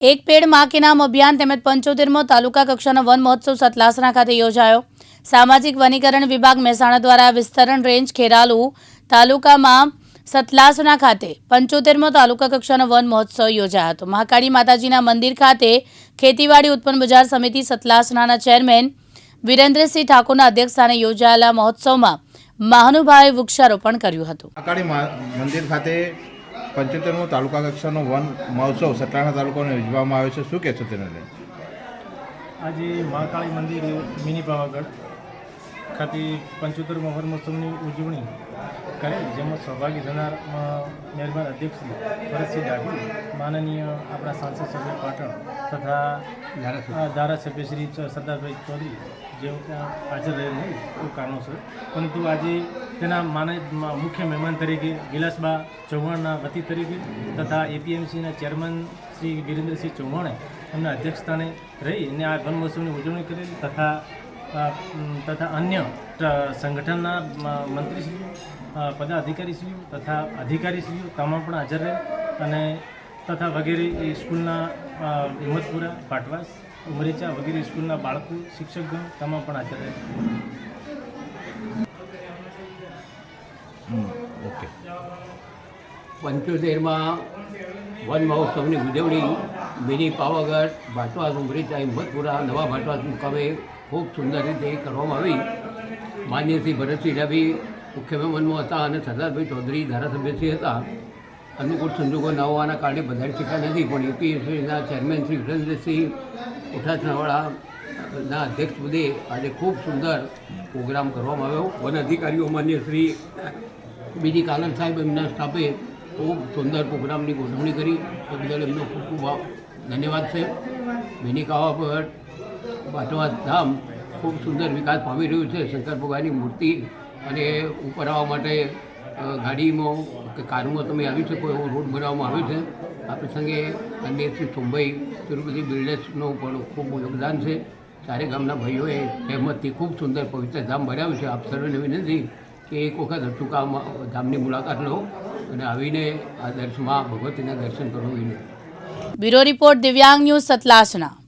એક પેડ મા કે નામ અભિયાન તેમજ પંચોતેરમો તાલુકા કક્ષાનો વન મહોત્સવ સતલાસણા ખાતે યોજાયો. સામાજિક વનીકરણ વિભાગ મહેસાણા દ્વારા વિસ્તરણ રેન્જ ખેરાલુ તાલુકામાં સતલાસણા ખાતે પંચોતેરમો તાલુકા કક્ષાનો વન મહોત્સવ યોજાયો હતો. મહાકાળી માતાજીના મંદિર ખાતે ખેતીવાડી ઉત્પન્ન બજાર સમિતિ સતલાસણાના ચેરમેન વિરેન્દ્રસિંહ ઠાકોરના અધ્યક્ષસ્થાને યોજાયેલા મહોત્સવમાં મહાનુભાવે વૃક્ષારોપણ કર્યું હતું. મંદિર ખાતે પંચોતેરમો તાલુકા કક્ષાનો વન મહોત્સવ સટાણા તાલુકાને યોજવામાં આવ્યો છે. શું કહેશો તેને લઈને આજે મહાકાળી મંદિર મિની પાવાગઢ. ખાતે પંચોતેર મહોર મહોત્સવની ઉજવણી કરી, જેમાં સહભાગી થનાર મહેરબાન અધ્યક્ષ ભરતસિંહ ડાભી, માનનીય આપણા સાંસદ સભ્ય પાટણ તથા ધારાસભ્ય શ્રી સરદારભાઈ ચૌધરી, જેઓ ત્યાં હાજર રહેલ નહીં એવું કારણોસર. પરંતુ આજે તેના માને મુખ્ય મહેમાન તરીકે વિલાસબા ચૌહાણના વતી તરીકે તથા એપીએમસીના ચેરમેન શ્રી વિરેન્દ્રસિંહ ચૌહાણે એમના અધ્યક્ષસ્થાને રહી અને આ વન મહોત્સવની ઉજવણી કરેલી તથા તથા અન્ય સંગઠનના મંત્રીશ્રીઓ પદાધિકારીશ્રીઓ તથા અધિકારીશ્રીઓ તમામ પણ હાજર રહે અને તથા વગેરે એ સ્કૂલના હિંમતપુરા પાટવાસ ઉમરેચા વગેરે સ્કૂલના બાળકો શિક્ષકગણ તમામ પણ હાજર રહે. ઓકે. પંચોતેરમાં વન મહોત્સવની ઉજવણી મિની પાવાગઢ ભાટવાસ ઉમરેચા હિંમતપુરા નવા ભાટવાસ મુકામે ખૂબ સુંદર રીતે કરવામાં આવી. માન્ય શ્રી ભરતસિંહ રવિ મુખ્ય મહેમાનમાં હતા અને સરદારભાઈ ચૌધરી ધારાસભ્યશ્રી હતા. અનુકૂળ સંજોગો ન હોવાના કારણે પધારી શક્યા નથી, પણ યુપીએસસીના ચેરમેન શ્રી વિરેન્દ્રસિંહ અધ્યક્ષ અધ્યક્ષપદે આજે ખૂબ સુંદર પ્રોગ્રામ કરવામાં આવ્યો. વન અધિકારીઓ માન્ય શ્રી બીજી કાલન સાહેબ એમના સ્ટાફે ખૂબ સુંદર પ્રોગ્રામની ગોઠવણી કરી. એ બદલ એમનો ખૂબ ખૂબ ધન્યવાદ છે. મિની કાવા પર બાટવા ધામ ખૂબ સુંદર વિકાસ પામી રહ્યું છે. શંકર ભગવાનની મૂર્તિ અને ઉપર આવવા માટે ગાડીમાં કે કારમાં તમે આવી શકો એવો રોડ બનાવવામાં આવ્યો છે. આ પ્રસંગે અન્ય શ્રી સોમભાઈ તિરુપતિ બિલ્ડર્સનું પણ ખૂબ યોગદાન છે. ચારે ગામના ભાઈઓએ સહેમતથી ખૂબ સુંદર પવિત્ર ધામ બનાવ્યું છે. આપ સર્વેને વિનંતી કે એક વખત અચૂકા ધામની મુલાકાત લો અને આવીને આ દર્શનમાં ભગવતીના દર્શન કરો વિનંતી bureau report Divyang news Satlasana